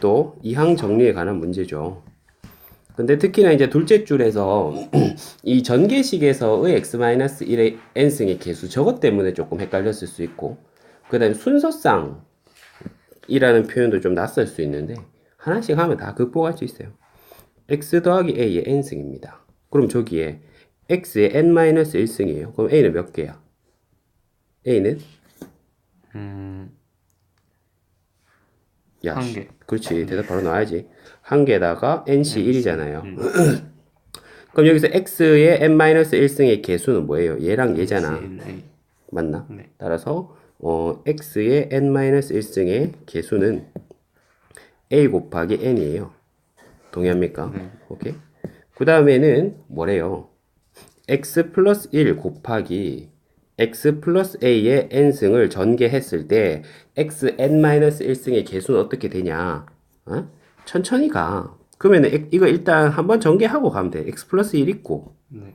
또 이항 정리에 관한 문제죠. 근데 특히나 이제 둘째 줄에서 이 전개식에서의 x-1의 n승의 개수 저것 때문에 조금 헷갈렸을 수 있고 그 다음에 순서상 이라는 표현도 좀 낯설 수 있는데 하나씩 하면 다 극복할 수 있어요. x 더하기 a의 n승입니다. 그럼 저기에 x의 n-1승이에요. 그럼 a는 몇 개야? a는 음, 야, 한 씨, 개. 그렇지. 대답 바로 나와야지. 한 개다가 nc 1이잖아요. 음. 그럼 여기서 x의 n-1승의 개수는 뭐예요? 얘랑 얘잖아. A. 맞나? 네. 따라서 어, x의 n-1승의 개수는 a 곱하기 n이에요. 동의합니까? 네. 오케이. 그 다음에는 뭐래요? x 플러스 1 곱하기 x 플러스 a의 n승을 전개했을 때 x n-1승의 개수는 어떻게 되냐? 어? 천천히 가. 그러면 은 이거 일단 한번 전개하고 가면 돼. x 플러스 1 있고 네.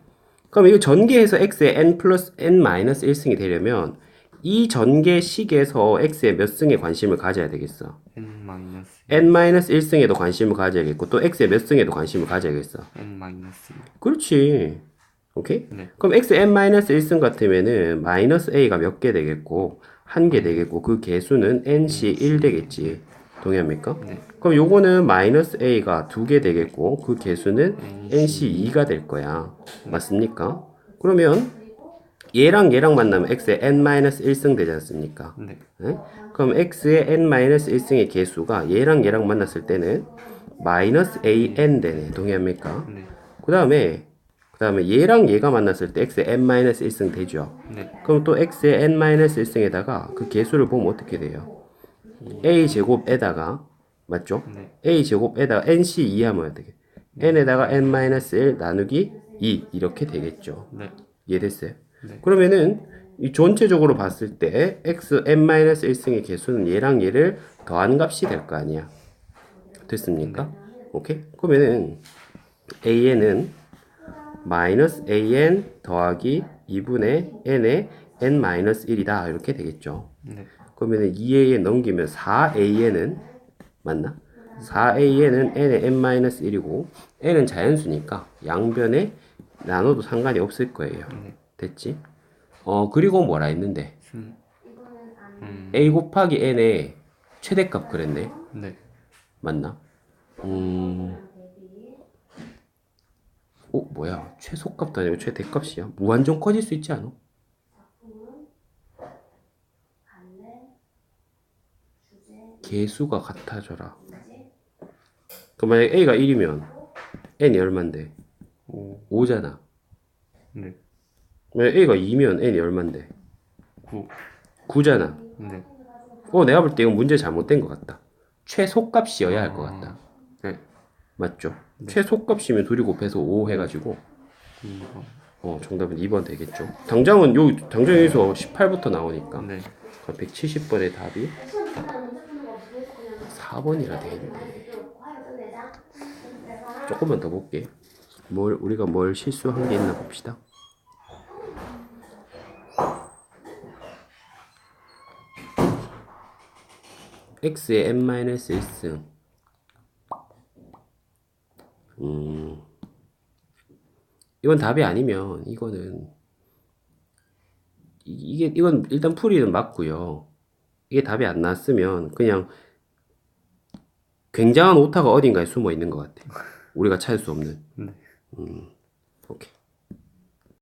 그럼 이거 전개해서 x의 n 플러스 n 마이너스 1승이 되려면 이 전개식에서 x의 몇 승에 관심을 가져야 되겠어? N 마이너스 n 마이너스 1승에도 관심을 가져야겠고 또 x의 몇 승에도 관심을 가져야겠어. N 마이너스 그렇지. 오케이? 네. 그럼 x n 마이너스 1승 같으면은 마이너스 a가 몇 개 되겠고 한 개 되겠고 그 개수는 nc 1 되겠지. 동의합니까? 네. 그럼 요거는 마이너스 a가 두 개 되겠고 그 개수는 nc 2가 될 거야. 맞습니까? 그러면 얘랑 얘랑 만나면 x의 n-1승 되지 않습니까? 네. 예? 그럼 x의 n-1승의 개수가 얘랑 얘랑 만났을 때는 마이너스 an 되네. 동의합니까? 네. 그 다음에 그 다음에 얘랑 얘가 만났을 때 x의 n-1승 되죠. 네. 그럼 또 x의 n-1승에다가 그 개수를 보면 어떻게 돼요? a 제곱에다가 맞죠? 네. a 제곱에다가 nc 2 하면 어떻게? n에다가 n-1 나누기 2 이렇게 되겠죠. 네. 이해됐어요? 네. 그러면은 이 전체적으로 봤을 때 x n-1승의 개수는 얘랑 얘를 더한 값이 될 거 아니야. 됐습니까? 오케이? 그러면은 an은 마이너스 an 더하기 2분의 n의 n-1이다 이렇게 되겠죠. 네. 그러면은 2a 넘기면 4an은 맞나? 4an은 n의 n-1이고 n은 자연수니까 양변에 나눠도 상관이 없을 거예요. 네. 됐지? 어 그리고 뭐라 했는데 순. 음. a 곱하기 n의 최대값 그랬네. 네. 맞나? 음. 어 뭐야? 최소값도 아니고 최대값이야. 무한정 커질 수 있지 않아? 개수가 같아져라. 그럼 만약 a가 1이면 n이 얼만데? 오. 5잖아. 네. 만약 a가 2면 n이 얼만데? 구. 9잖아. 네. 어 내가 볼 때 이건 문제 잘못된 것 같다. 최소값이어야 할 것 같다. 네. 맞죠? 최소값이면 둘이 곱해서 5 해가지고 이거. 어 정답은 2번 되겠죠. 당장은 요 당장 여기서 18부터 나오니까 네. 170번의 답이 4번이라 되겠네. 조금만 더 볼게. 뭘 우리가 뭘 실수한 게 있나 봅시다. x의 n-1승 음 이건 답이 아니면 이거는 이- 이게 이건 일단 풀이는 맞고요. 이게 답이 안 나왔으면 그냥 굉장한 오타가 어딘가에 숨어 있는 것 같아. 우리가 찾을 수 없는. 네. 음.